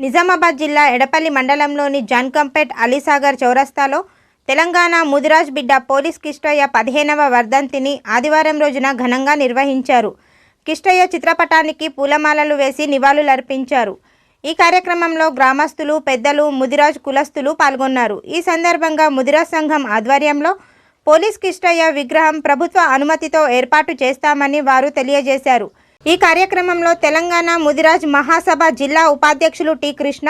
నిజామాబాద్ జిల్లా ఎడపల్లి మండలంలోని జాన్కంపేట్ అలీసాగర్ చౌరస్తాలో తెలంగాణ ముదిరాజ్ బిడ్డ పోలీస్ కిష్టయ్య పదిహేనవ వర్ధంతిని ఆదివారం రోజున ఘనంగా నిర్వహించారు. కిష్టయ్య చిత్రపటానికి పూలమాలలు వేసి నివాళులర్పించారు. ఈ కార్యక్రమంలో గ్రామస్తులు పెద్దలు ముదిరాజ్ కులస్తులు పాల్గొన్నారు. ఈ సందర్భంగా ముదిరాజ్ సంఘం ఆధ్వర్యంలో పోలీస్ కిష్టయ్య విగ్రహం ప్రభుత్వ అనుమతితో ఏర్పాటు చేస్తామని వారు తెలియజేశారు. ఈ కార్యక్రమంలో తెలంగాణ ముదిరాజ్ మహాసభ జిల్లా ఉపాధ్యక్షులు టి కృష్ణ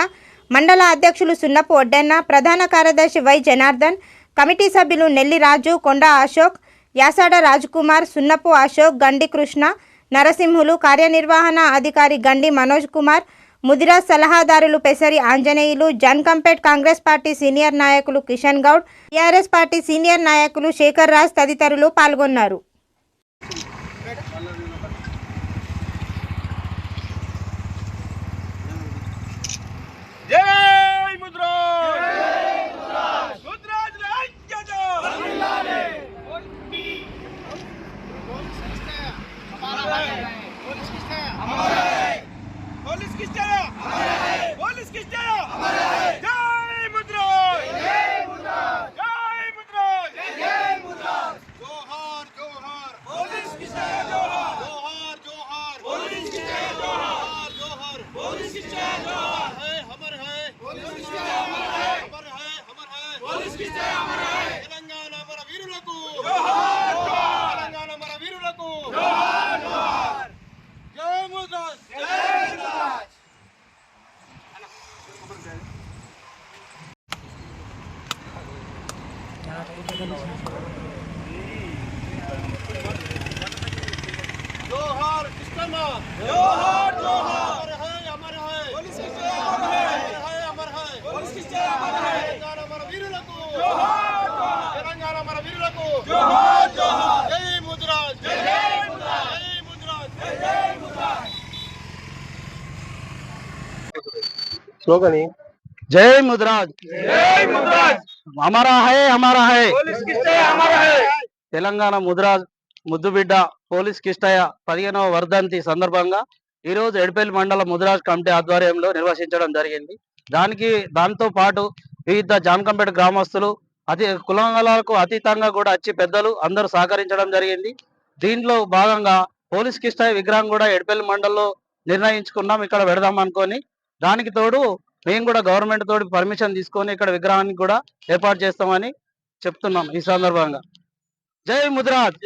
మండల అధ్యక్షులు సున్నపు ఒడ్డన్న ప్రధాన కార్యదర్శి వై జనార్దన్ కమిటీ సభ్యులు నెల్లి రాజు కొండ అశోక్ యాసాడ రాజ్కుమార్ సున్నపు అశోక్ గండి కృష్ణ నరసింహులు కార్యనిర్వహణ అధికారి గండి మనోజ్ కుమార్ ముదిరాజ్ సలహాదారులు పెసరి ఆంజనేయులు జన్కంపేట్ కాంగ్రెస్ పార్టీ సీనియర్ నాయకులు Kishan Goud TRS party senior నాయకులు శేఖర్ రాజ్ తదితరులు పాల్గొన్నారు. తెలంగాణ మన వీరులకు. తెలంగాణ మన వీరులకు. జై ముదాస్ జోహార్ కృష్ణమ్మ. జోహార్ జోహార్. తెలంగాణ జై ముద్రాజ్! అమరా హే అమరా హే! తెలంగాణ ముద్రాజ్ ముద్దు బిడ్డ తెలంగాణ ముద్రాజ్ ముద్దుబిడ్డ పోలీస్ కిష్టయ్య పదిహేనవ వర్ధంతి సందర్భంగా ఈరోజు ఎడిపల్లి మండల ముద్రాజ్ కమిటీ ఆధ్వర్యంలో నిర్వహించడం జరిగింది. దానికి దాంతో పాటు వివిధ జామకంపేట గ్రామస్తులు అతి కులంగాలకు అతీతంగా కూడా వచ్చి పెద్దలు అందరూ సహకరించడం జరిగింది. దీంట్లో భాగంగా పోలీస్ కిష్టాయి విగ్రహం కూడా ఎడపల్లి మండల్లో నిర్ణయించుకున్నాం. ఇక్కడ పెడదాం అనుకొని దానికి తోడు మేము కూడా గవర్నమెంట్ తోటి పర్మిషన్ తీసుకొని ఇక్కడ విగ్రహానికి కూడా ఏర్పాటు చేస్తామని చెప్తున్నాం ఈ సందర్భంగా. జై ముదిరాజ్!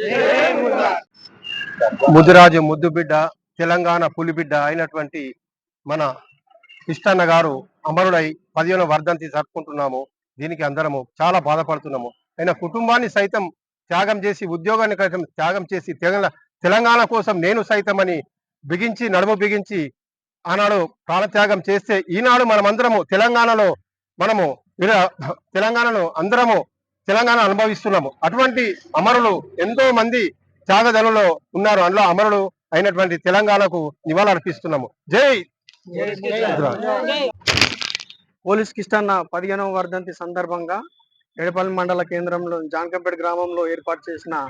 ముదిరాజు ముద్దుబిడ్డ తెలంగాణ పులిబిడ్డ అయినటువంటి మన కృష్ణన్న గారు అమరుడై పదిహేను వర్ధంతి జరుపుకుంటున్నాము. దీనికి అందరము చాలా బాధపడుతున్నాము. ఆయన కుటుంబాన్ని సైతం త్యాగం చేసి ఉద్యోగాన్ని కోసం త్యాగం చేసి తెలంగాణ తెలంగాణ కోసం నేను సైతమని బిగించి నడుము బిగించి ఆనాడు ప్రాణత్యాగం చేస్తే ఈనాడు మనమందరము తెలంగాణలో మనము తెలంగాణలో అందరము తెలంగాణ అనుభవిస్తున్నాము. అటువంటి అమరులు ఎంతో మంది త్యాగదనులో ఉన్నారు. అందులో అమరులు అయినటువంటి తెలంగాణకు నివాళులర్పిస్తున్నాము. జై! పోలీస్ కిష్టన్న పదిహేనవ వర్ధంతి సందర్భంగా ఎడపల్లి మండల కేంద్రంలో జాన్కంపేట గ్రామంలో ఏర్పాటు చేసిన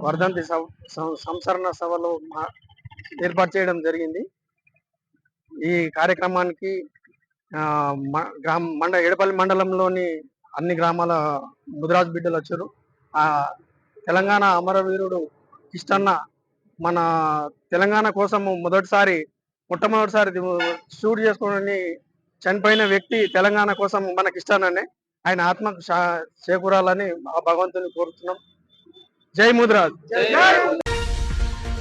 వర్ధంతి సంసరణ సం- సభలో మా- ఏర్పాటు చేయడం జరిగింది. ఈ కార్యక్రమానికి గ్రామ మండ ఎడపల్లి మండలంలోని అన్ని గ్రామాల ముదిరాజ్ బిడ్డలు వచ్చారు. ఆ తెలంగాణ అమరవీరుడు కిష్టన్న మన తెలంగాణ కోసం మొదటిసారి మొట్టమొదటిసారి షూట్ చేసుకుని చనిపోయిన వ్యక్తి తెలంగాణ కోసం మనకి ఇష్టాననే ఆయన ఆత్మకు శా- చేకూరాలని ఆ భగవంతుని కోరుతున్నాం. జై ముద్రాజ్.